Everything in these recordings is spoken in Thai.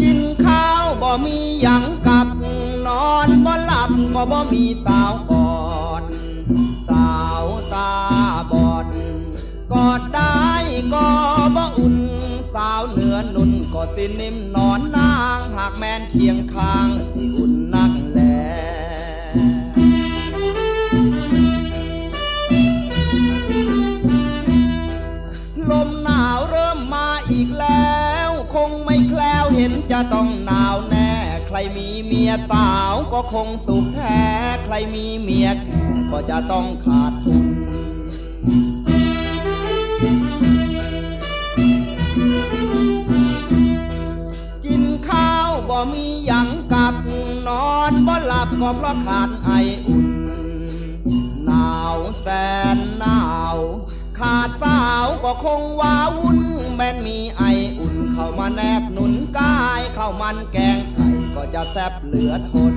กินข้าวบ่มีหยังกับนอนบ่หลับก็บ่มีสาวกอด สาวตาบอดกอดได้ก็บ่อุ่น สาวเหนือนุ่นก็สินิ่มนอนนาง หากแม่นเคียงข้างสิ ยสาวก็คงสุขแท้ ใครมีเมียแก่ก็จะต้องขาดทุนกินข้าวบ่มีหยังกับนอนบ่หลับก็เพราะขาดไออุ่น หนาวแสนหนาว ขาดสาวก็คงว้าวุ่นแม้นมีไออุ่นเข้ามาแนบหนุนกายเข้ามันแก่ จะแซบเหลือทน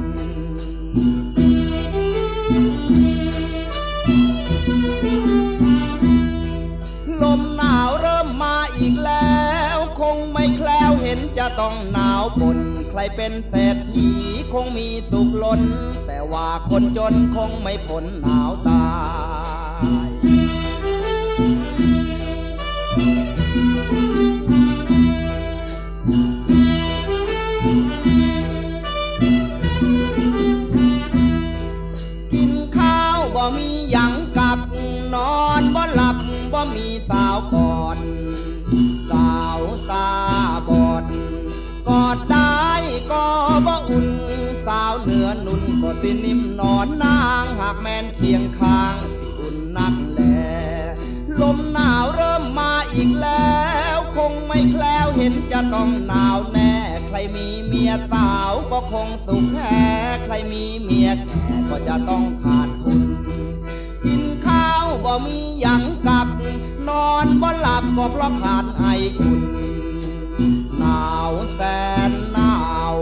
ลมหนาวเริ่มมาอีกแล้ว คงไม่แคล้วเห็นจะต้องหนาวปนใครเป็นเศรษฐีคงมีสุขล้น แต่ว่าคนจนคงไม่พ้นหนาวตาย มีหยังกับนอนบ่หลับบ่มีสาวกอนสาวตาบอดกอดได้ก็บ่อุ่น สาวเหนือนุ่นก็สินิ่มนอนนางหากแม่นเคียงข้างอุ่นนักแลลมหนาวเริ่มมาอีกแล้ว คงไม่แคล้วเห็นจะต้องหนาวแน่ ใครมีเมียสาวก็คงสุขแท้ใครมีเมียแก่ก็จะต้อง มีหยังกับ นอนบ่หลับก็เพราะขาดไออุ่นหนาวแสนหนาว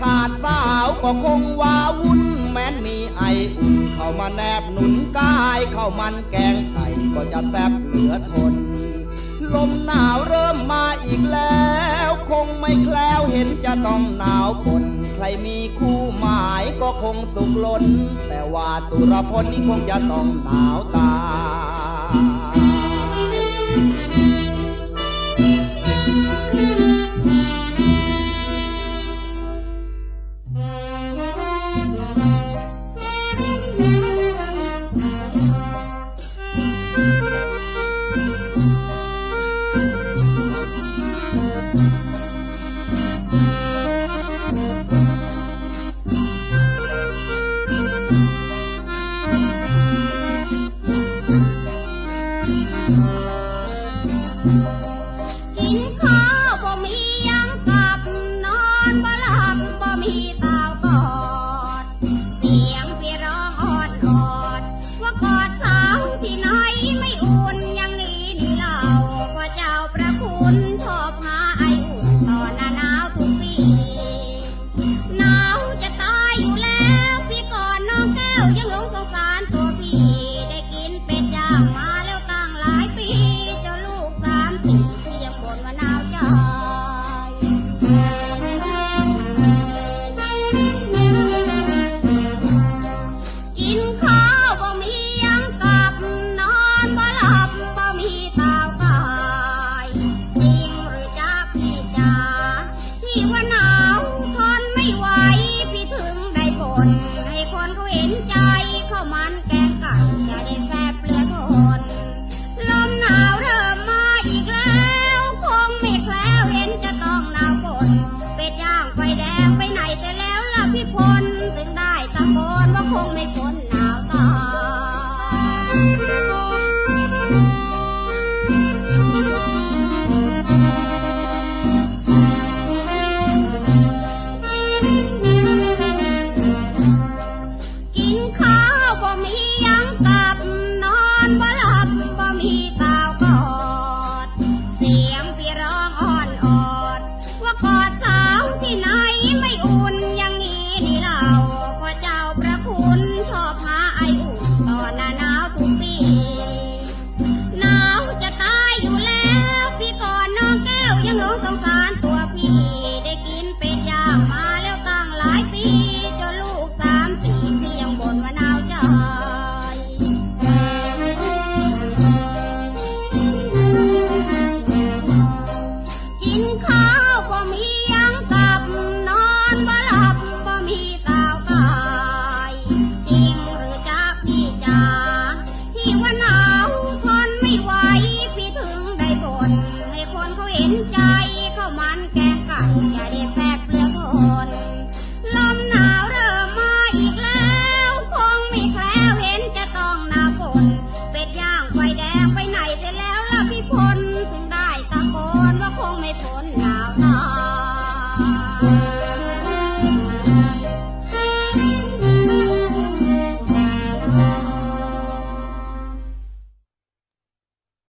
ขาดสาวก็คงว้าวุ่นแม้นมีไออุ่น เข้ามาแนบหนุนกายเข้ามันแกงไก่ก็จะแซบเหลือทน ลมหนาวเริ่มมาอีกแล้ว คงไม่แคล้วเห็นจะต้องหนาวปน ใครมีคู่หมายก็คงสุขล้น แต่ว่าสุรพลนี่คงจะต้องหนาวตา กินข้าวบ่มียังกับ นอนบ่หลับบ่มีตากอดเสียงพี่ร้องออดออด ว่ากอดสาวที่ไหนไม่อุ่นย่างี้นี่เล่าะเจ้าประคุณทบหาไออุ่อหน้าหนาวทุกปีหนาจะตายอยู่แล้ว